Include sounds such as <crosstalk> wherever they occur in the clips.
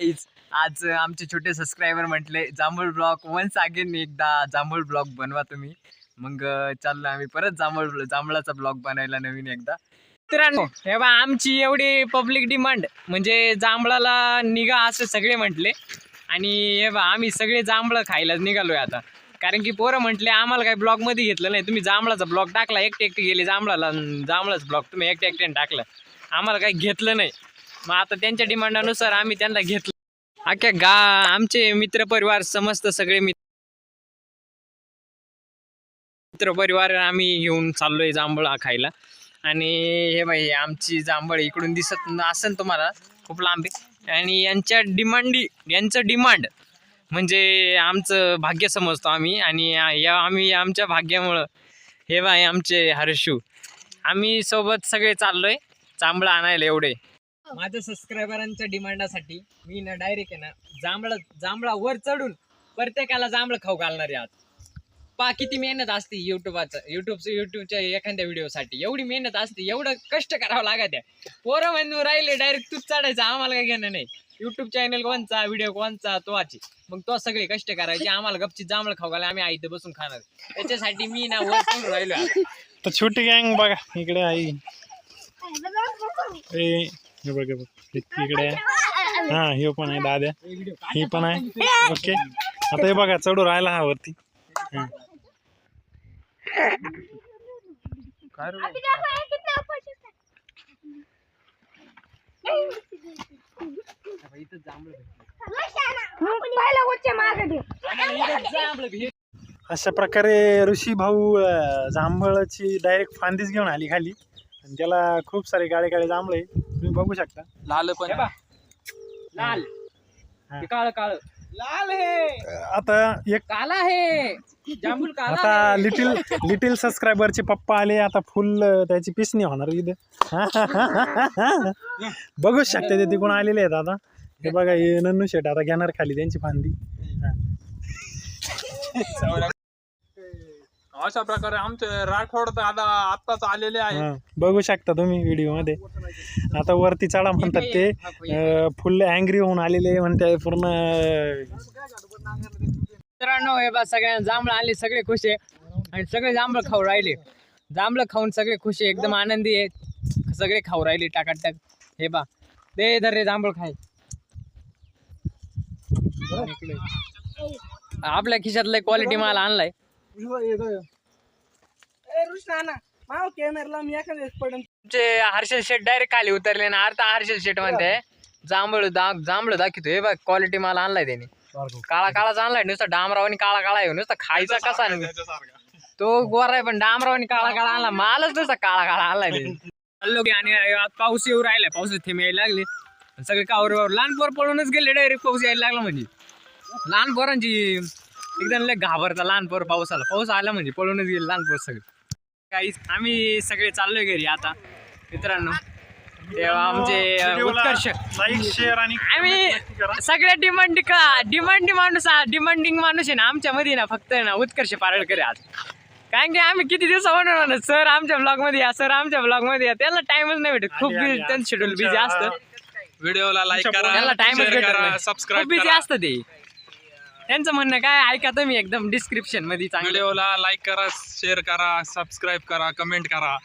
आज आमचे छोटे सबस्क्रायबर म्हटले जांभूळ ब्लॉक वन्स अगेन एकदा जांभूळ ब्लॉग बनवा तुम्ही. मग चाललो आम्ही परत जांभूळ जांभळाचा ब्लॉग बनायला नवीन एकदा. मित्रांनो हे बा आमची एवढी पब्लिक डिमांड म्हणजे जांभळाला निघा असं सगळे म्हटले. आणि हे बा आम्ही सगळे जांभळं खायला निघालोय आता. कारण की पोरं म्हटले आम्हाला काही ब्लॉगमध्ये घेतलं नाही. तुम्ही जांभळाचा ब्लॉग टाकला एकटे एकटे गेले जांभळाला जांभळाच जांभळाचा ब्लॉग तुम्ही एकटे एकट्याने टाकलं. आम्हाला काही घेतलं नाही. मग आता त्यांच्या डिमांडानुसार आम्ही त्यांना घेतलं. अख्ख्या गा आमचे मित्रपरिवार समस्त सगळे मित्र परिवार आम्ही घेऊन चाललोय जांभळा खायला. आणि हे बाई आमची जांभळ इकडून दिसत असेल तुम्हाला खूप लांब. आहे आणि यांच्या डिमांडी यांचं डिमांड म्हणजे आमचं भाग्य समजतो आम्ही. आणि या आम्ही आमच्या भाग्यामुळं हे बाई आमचे हर्षू आम्ही सोबत सगळे चाललोय जांभळं आणायला एवढे. माझ्या सबस्क्रायबरांच्या डिमांडासाठी मी ना डायरेक्ट आहे ना जांभळं जांभळा वर चढून प्रत्येकाला जांभळं खाऊ घालणार आहे आज. पा किती मेहनत असते युट्यूबाचं युट्यूबचं युट्यूबच्या एखाद्या व्हिडिओसाठी एवढी मेहनत असते एवढं कष्ट करावं लागत आहे. पोरं म्हणून राहिले डायरेक्ट तूच चढायचं आम्हाला काही घेणं नाही. युट्यूब चॅनल कोणचा व्हिडिओ कोणचा तो वाची मग तो सगळे कष्ट करायचे आम्हाला गपची जांभळं खाऊ घाला आम्ही आईत बसून खाणार. त्याच्यासाठी मी ना वर चढून राहिलो. तर छोटी गँग बघा इकडे आई. हे बघ हे इकडे आहे. हा हे पण आहे दाद्या. हे पण आहे. ओके. आता हे बघा चढू राहिला हा वरती. हा. अशा प्रकारे ऋषी भाऊ जांभळाची डायरेक्ट फांदीच घेऊन आली खाली. आणि त्याला खूप सारे काळे काळे जांभळे तुम्ही बघू शकता. लाल पण लाल. हा. काळ काळ. लाल हे. आता एक काला हे. जांभूळ काला आता आहे. लिटिल लिटिल सबस्क्रायबरचे पप्पा आले आता फुल अं, त्याची पिसणी होणार इथं. <laughs> बघूच शकते ते तिकडून आलेले आहेत आता. हे बघा हे नन्नू शेट आता घेणार खाली त्यांची फांदी. अशा प्रकारे आमचे राठोड तर आता आत्ताच आलेले आहे हा, बघू शकता तुम्ही व्हिडिओमध्ये आता वरती चढा म्हणतात ते अं, फुल अँग्री होऊन आलेले म्हणते पूर्ण मित्रांनो हे बा सगळ्यांना जांभळं आले सगळे खुश आहे. आणि सगळे जांभळं खाऊ राहिले. जांभळं खाऊन सगळे खुश आहे एकदम आनंदी आहे सगळे खाऊ राहिले टाकाटाक. हे बा दे धर रे जांभळ खाय. आपल्या खिशातला क्वालिटी माल आणलाय. तुमचे हर्षल शेट डायरेक्ट खाली उतरले ना आता हर्षल शेट म्हणते. जांभळ दा जांभळ दाखवतो हे बघ क्वालिटी माल आणलाय त्याने. काळा काळाच आणलाय नुसता डांबरावानी काळा काळा आहे नुसता खायचा कसा तो गोरा आहे पण डांबरावानी काळा काळा आणला. मालच नुसता काळा काळा आणलाय त्याने. चाललो की आणि आज पाऊस येऊ राहिलाय पाऊस थेंब यायला लागले. सगळे कावर लहान पोर पळूनच गेले डायरेक्ट पाऊस यायला लागला म्हणजे. लहान पोरांची एकदम लय घाबरता लहान पोर पाऊस आला. पाऊस आला म्हणजे पळूनच गेले लहान पोर सगळे. काही आम्ही सगळे चाललोय घरी आता मित्रांनो. तेव्हा आमचे उत्कर्ष. लाईक शेअर आणि आम्ही सगळ्या डिमांड का डिमांडी माणूस डिमांडिंग माणूस आहे ना आमच्या मध्ये ना फक्त ना उत्कर्ष पारळकर आहे आज. कारण की आम्ही किती दिवसावर ना सर आमच्या ब्लॉगमध्ये या सर आमच्या ब्लॉगमध्ये या त्याला टाइमच नाही भेटत. खूप आली, त्यांचं शेड्यूल बिझी असतं. व्हिडिओला लाईक तुमच्या त्याला करा टाइमच भेटत करा सबस्क्राईब बिझी करा. असतं ते. त्यांचं म्हणणं काय? ऐका तुम्ही एकदम डिस्क्रिप्शनमध्ये चांगलं. व्हिडिओला लाईक करा शेअर करा सबस्क्राईब करा कमेंट करा.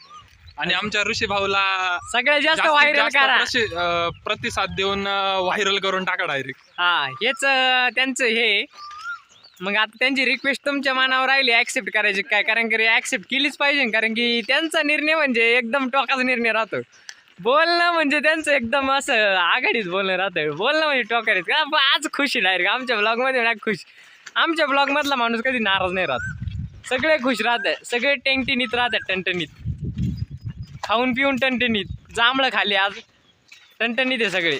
आणि आमच्या ऋषी भाऊला सगळ्यात जास्त व्हायरल करा. प्रतिसाद देऊन व्हायरल करून टाका डायरेक्ट हा हेच अं, त्यांचं हे. मग आता त्यांची रिक्वेस्ट तुमच्या मनावर राहिली ऍक्सेप्ट करायची काय? कारण की ऍक्सेप्ट केलीच पाहिजे कारण की त्यांचा निर्णय म्हणजे एकदम टोकाचा निर्णय राहतो. बोलणं म्हणजे त्यांचं एकदम असं आघाडीच बोलणं राहतं. बोलणं म्हणजे टोकारीच का आज खुशी डायरेक्ट आमच्या ब्लॉगमध्ये ना खुश. आमच्या ब्लॉगमधला माणूस कधी नाराज नाही राहत. सगळे खुश राहतात. सगळे टेंगटिनीत राहतात टणटणीत. खाऊन पिऊन टणटणीत. जांभळं खाली आज टणटणीत आहे सगळे.